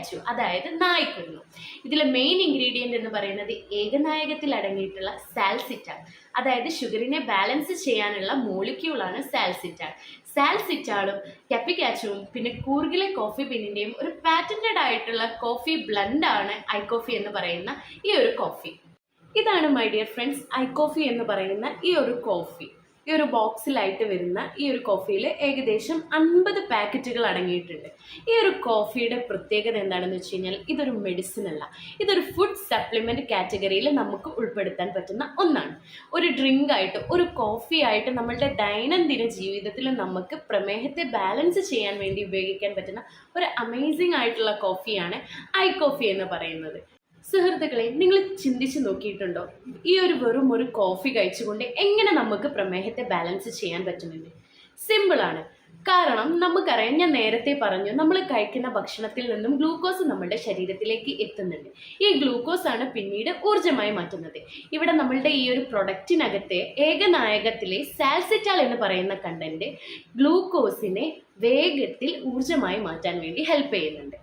കാച്ചു അതായത് നായ്ക്കുരുന്നു. ഇതിലെ main ingredient എന്ന് പറയുന്നത് ഏകനായകത്തിൽ അടങ്ങിയിട്ടുള്ള സാൽസിറ്റാൻ അതായത് ഷുഗറിനെ ബാലൻസ് ചെയ്യാനുള്ള മോളിക്യൂളാണ് സാൽസിറ്റാൻ സാൽസിറ്റാളും കപ്പിക്കാച്ചും പിന്നെ കൂർഗിലെ കോഫി ബിന്നിന്റെയും ഒരു പാറ്റന്റഡ് ആയിട്ടുള്ള കോഫി ബ്ലൻഡാണ് ഐ കോഫി എന്ന് പറയുന്ന ഈ ഒരു കോഫി ഇതാണ് my dear friends I coffee എന്ന് പറയുന്ന ഈ ഒരു കോഫി ഈ ഒരു ബോക്സിലായിട്ട് വരുന്ന ഈ ഒരു കോഫിയിൽ ഏകദേശം അൻപത് പാക്കറ്റുകൾ അടങ്ങിയിട്ടുണ്ട്. ഈ ഒരു കോഫിയുടെ പ്രത്യേകത എന്താണെന്ന് വെച്ച് കഴിഞ്ഞാൽ ഇതൊരു മെഡിസിൻ അല്ല. ഇതൊരു ഫുഡ് സപ്ലിമെന്റ് കാറ്റഗറിയിൽ നമുക്ക് ഉൾപ്പെടുത്താൻ പറ്റുന്ന ഒന്നാണ്. ഒരു ഡ്രിങ്ക് ആയിട്ട് ഒരു കോഫി ആയിട്ട് നമ്മളുടെ ദൈനംദിന ജീവിതത്തിൽ നമുക്ക് പ്രമേഹത്തെ ബാലൻസ് ചെയ്യാൻ വേണ്ടി ഉപയോഗിക്കാൻ പറ്റുന്ന ഒരു അമേസിംഗ് ആയിട്ടുള്ള കോഫിയാണ് ഐ കോഫി എന്ന് പറയുന്നത്. സുഹൃത്തുക്കളെ നിങ്ങൾ ചിന്തിച്ച് നോക്കിയിട്ടുണ്ടോ? ഈ ഒരു വെറും ഒരു കോഫി കഴിച്ചുകൊണ്ട് എങ്ങനെ നമുക്ക് പ്രമേഹത്തെ ബാലൻസ് ചെയ്യാൻ പറ്റുമെന്ന്? സിമ്പിളാണ് കാരണം നമുക്കറിയാം ഞാൻ നേരത്തെ പറഞ്ഞു നമ്മൾ കഴിക്കുന്ന ഭക്ഷണത്തിൽ നിന്നും ഗ്ലൂക്കോസ് നമ്മുടെ ശരീരത്തിലേക്ക് എത്തുന്നുണ്ട്. ഈ ഗ്ലൂക്കോസ് ആണ് പിന്നീട് ഊർജമായി മാറ്റുന്നത്. ഇവിടെ നമ്മളുടെ ഈ ഒരു പ്രൊഡക്റ്റിനകത്തെ ഏകനായകത്തിലെ സാൽസിറ്റാൾ എന്ന് പറയുന്ന കണ്ടന്റ് ഗ്ലൂക്കോസിനെ വേഗത്തിൽ ഊർജമായി മാറ്റാൻ വേണ്ടി ഹെൽപ്പ് ചെയ്യുന്നുണ്ട്.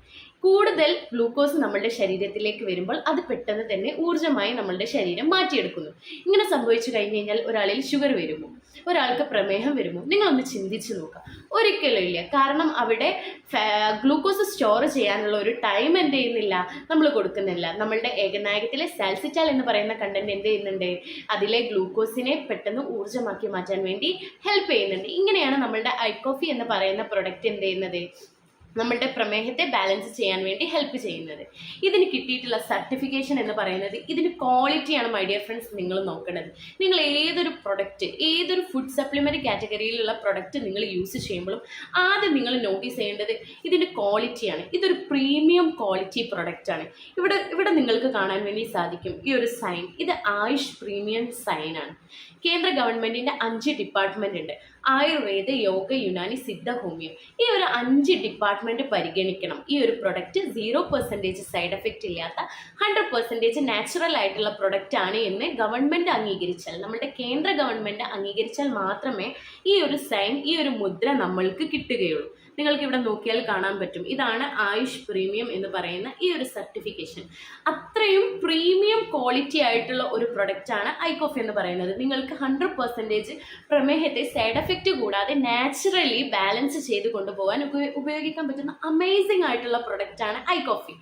കൂടുതൽ ഗ്ലൂക്കോസ് നമ്മളുടെ ശരീരത്തിലേക്ക് വരുമ്പോൾ അത് പെട്ടെന്ന് തന്നെ ഊർജമായി നമ്മളുടെ ശരീരം മാറ്റിയെടുക്കുന്നു. ഇങ്ങനെ സംഭവിച്ചു കഴിഞ്ഞ് കഴിഞ്ഞാൽ ഒരാളിൽ ഷുഗർ വരുമോ? ഒരാൾക്ക് പ്രമേഹം വരുമോ? നിങ്ങളൊന്ന് ചിന്തിച്ച് നോക്കാം ഒരിക്കലും ഇല്ല. കാരണം അവിടെ ഗ്ലൂക്കോസ് സ്റ്റോർ ചെയ്യാനുള്ള ഒരു ടൈം എന്ത് ചെയ്യുന്നില്ല? നമ്മൾ കൊടുക്കുന്നില്ല. നമ്മളുടെ ഏകനായകത്തിലെ സാൽസിറ്റാൽ എന്ന് പറയുന്ന കണ്ടന്റ് എന്ത് ചെയ്യുന്നുണ്ട്? അതിലെ ഗ്ലൂക്കോസിനെ പെട്ടെന്ന് ഊർജമാക്കി മാറ്റാൻ വേണ്ടി ഹെൽപ്പ് ചെയ്യുന്നുണ്ട്. ഇങ്ങനെയാണ് നമ്മളുടെ ഐക്കോഫി എന്ന് പറയുന്ന പ്രൊഡക്റ്റ് എന്ത് ചെയ്യുന്നത്? നമ്മളുടെ പ്രമേഹത്തെ ബാലൻസ് ചെയ്യാൻ വേണ്ടി ഹെൽപ്പ് ചെയ്യുന്നത്. ഇതിന് കിട്ടിയിട്ടുള്ള സർട്ടിഫിക്കേഷൻ എന്ന് പറയുന്നത് ഇതിന് ക്വാളിറ്റിയാണ് മൈ ഡിയർ ഫ്രണ്ട്സ് നിങ്ങൾ നോക്കേണ്ടത് നിങ്ങൾ ഏതൊരു പ്രൊഡക്റ്റ് ഏതൊരു ഫുഡ് സപ്ലിമെന്റ് കാറ്റഗറിയിലുള്ള പ്രൊഡക്റ്റ് നിങ്ങൾ യൂസ് ചെയ്യുമ്പോഴും ആദ്യം നിങ്ങൾ നോട്ടീസ് ചെയ്യേണ്ടത് ഇതിന്റെ ക്വാളിറ്റിയാണ് ഇതൊരു പ്രീമിയം ക്വാളിറ്റി പ്രൊഡക്റ്റാണ് ഇവിടെ ഇവിടെ നിങ്ങൾക്ക് കാണാൻ വേണ്ടി സാധിക്കും ഈ ഒരു സൈൻ ഇത് ആയുഷ് പ്രീമിയം സൈനാണ് കേന്ദ്ര ഗവൺമെന്റിന്റെ അഞ്ച് ഡിപ്പാർട്ട്മെന്റ് ഉണ്ട്. ആയുർവേദ യോഗ യുനാനി സിദ്ധ ഹോമിയോ. ഈ ഒരു അഞ്ച് ഡിപ്പാർട്ട്മെന്റ് പരിഗണിക്കണം. ഈ ഒരു product zero percentage side effect ഇല്ലാത്ത ഹൺഡ്രഡ് പെർസെന്റേജ് നാച്ചുറൽ ആയിട്ടുള്ള പ്രൊഡക്റ്റ് ആണ് എന്ന് ഗവൺമെന്റ് അംഗീകരിച്ചാൽ നമ്മുടെ കേന്ദ്ര ഗവൺമെന്റ് അംഗീകരിച്ചാൽ മാത്രമേ ഈ ഒരു സൈൻ ഈ ഒരു മുദ്ര നമ്മൾക്ക് കിട്ടുകയുള്ളൂ. നിങ്ങൾക്ക് ഇവിടെ നോക്കിയാൽ കാണാൻ പറ്റും. ഇതാണ് ആയുഷ് പ്രീമിയം എന്ന് പറയുന്ന ഈ ഒരു സർട്ടിഫിക്കേഷൻ അത്രയും പ്രീമിയം ക്വാളിറ്റി ആയിട്ടുള്ള ഒരു പ്രൊഡക്റ്റാണ് ഐക്കോഫ് എന്ന് പറയുന്നത്. നിങ്ങൾക്ക് ഹൺഡ്രഡ് പെർസെന്റേജ് പ്രമേഹത്തെ സൈഡ് എഫക്റ്റ് കൂടാതെ നാച്ചുറലി ബാലൻസ് ചെയ്ത് കൊണ്ടുപോകാൻ ഉപയോഗിക്കാൻ ഉപയോഗിക്കാൻ പറ്റുന്ന അമേസിംഗ് ആയിട്ടുള്ള പ്രൊഡക്റ്റാണ് ഐ കോഫി.